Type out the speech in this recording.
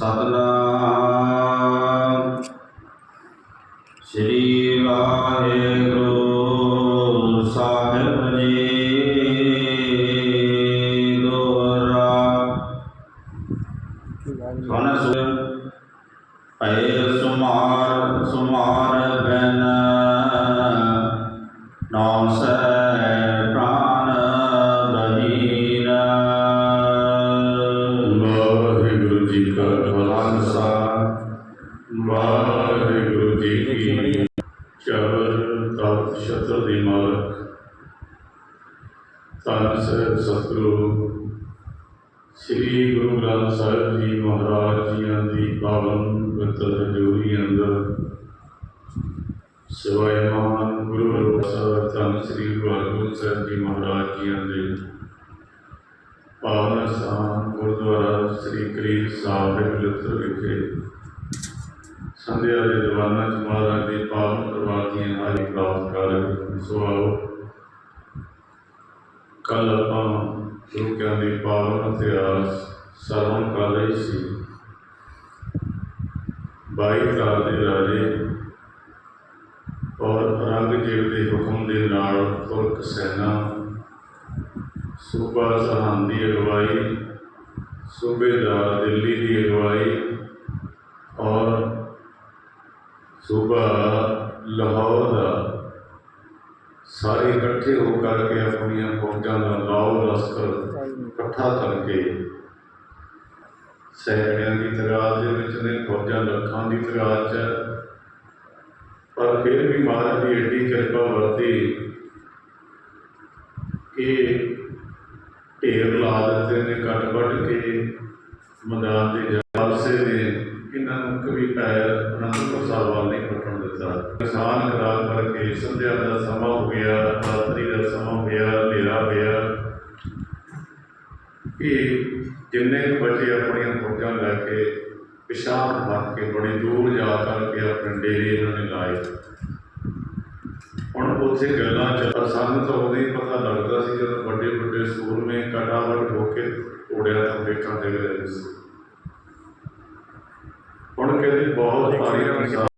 ਸਤਨਾਮ। ਸ੍ਰੀ ਵਾਹਿਗੁਰੂ ਸਾਹਿਬ ਜੀ ਸੁ ਸੁਮਾਰ ਸੁਮਾਰ ਖਾਲਸਾ, ਵਾਹਿਗੁਰੂ ਜੀ ਕੀ ਚਰਨ ਤਤ ਸ਼ਤਰ ਦੀ ਮਾਲਕ, ਧੰਨ ਸਹਿਬ ਸਤਿਗੁਰੂ, ਸ੍ਰੀ ਗੁਰੂ ਗ੍ਰੰਥ ਸਾਹਿਬ ਜੀ ਮਹਾਰਾਜ ਜੀਆਂ ਦੀ ਪਾਵਨ ਪਵਿੱਤਰ ਹਜ਼ੂਰੀ ਅੰਦਰ, ਸਿਵਾਏ ਗੁਰੂ ਰੂਪ ਸਾਹਿਬ, ਧੰਨ ਸ੍ਰੀ ਗੁਰੂ ਹਰਗੋਬਿੰਦ ਸਾਹਿਬ ਜੀ ਮਹਾਰਾਜ ਜੀਆਂ ਦੇ ਪਾਵਨ ਸਥਾਨ ਗੁਰਦੁਆਰਾ ਸ੍ਰੀ ਕਰੀਬ ਸਾਹਿਬ ਲੁਤਰ ਵਿਖੇ। ਸੰਧਿਆ ਦੇ ਦੀਵਾਨਾਂ ਚ ਮਹਾਰਾਜ ਦੇ ਪਾਵਨ ਪ੍ਰਵਾਦ ਦੀਆਂ ਹਾਜ਼ਰੀ ਪ੍ਰਾਪਤ ਕਰ ਸੋ ਆਓ ਕੱਲ ਆਪਾਂ ਗੁਰੂ ਕਿਆਂ ਦੇ ਪਾਵਨ ਇਤਿਹਾਸ ਸਰਵਣ ਕਰ ਰਹੇ ਸੀ। ਬਾਈ ਕਾਲ ਦੇ ਰਾਜੇ ਔਰ ਔਰੰਗਜ਼ੇਬ ਦੇ ਹੁਕਮ ਦੇ ਨਾਲ ਤੁਰਕ ਸੈਨਾ ਸੂਬਾ ਸਰਹੰਦ ਦੀ ਅਗਵਾਈ ਸੂਬੇਦਾਰ ਦਿੱਲੀ ਦੀ ਅਗਵਾਈ ਔਰ ਸੂਬਾ ਲਾਹੌਰ ਦਾ ਸਾਰੇ ਇਕੱਠੇ ਹੋ ਕਰਕੇ ਆਪਣੀਆਂ ਫੌਜਾਂ ਦਾ ਲਾਓ ਲਸ਼ਕਰ ਇਕੱਠਾ ਕਰਕੇ ਸੈਨਿਕਾਂ ਦੀ ਤਗਾਦ ਦੇ ਵਿੱਚ ਨੇ, ਫੌਜਾਂ ਲੱਖਾਂ ਦੀ ਤਗਾਦ 'ਚ ਹੈ। ਪਰ ਫਿਰ ਵੀ ਮਹਾਰਾਜ ਦੀ ਏਡੀ ਕਿਰਪਾ ਵਰਤੀ ਕਿ ਢੇਰ ਲਾ ਦਿੱਤੇ ਨੇ, ਕੱਟ ਵੱਢ ਕੇ ਮੈਦਾਨ ਦੇ ਜਾਲਸੇ ਨੇ। ਇਹਨਾਂ ਨੂੰ ਕभी ਪੈਰ ਅਨੰਦਪੁਰ ਸਾਹਿਬ ਵੱਲ ਨਹੀਂ ਪਟਣ ਦਿੱਤਾ। ਕਿਸਾਨ ਖਰਾਬ ਕਰਕੇ ਸੰਧਿਆ ਦਾ ਸਮਾਂ ਹੋ ਗਿਆ, ਰਾਤਰੀ ਦਾ ਸਮਾਂ ਹੋ ਗਿਆ, ਹਨੇਰਾ ਪਿਆ ਕਿ ਜਿੰਨੇ ਬੱਚੇ ਆਪਣੀਆਂ ਫੌਜਾਂ ਲੈ ਕੇ ਪਿਸ਼ਾਬ ਬਣ ਕੇ ਬੜੀ ਦੂਰ ਜਾ ਕਰਕੇ ਆਪਣੇ ਡੇਰੇ ਇਹਨਾਂ ਨੇ ਲਾਏ। ਹੁਣ ਉੱਥੇ ਗੱਲਾਂ ਚੱਲ ਸਾਨੂੰ ਤਾਂ ਉਦੋਂ ਹੀ ਪਤਾ ਲੱਗਦਾ ਸੀ ਜਦੋਂ ਵੱਡੇ ਵੱਡੇ ਸੂਰਮੇ ਕਟਾਵਟ ਹੋ ਕੇ ਉੜਿਆ ਤਾਂ ਵੇਖਾਂ ਦੇ ਰਹੇ ਸੀ ਹੁਣ ਕਹਿੰਦੇ ਬਹੁਤ ਭਾਰੀ ਨੁਕਸਾਨ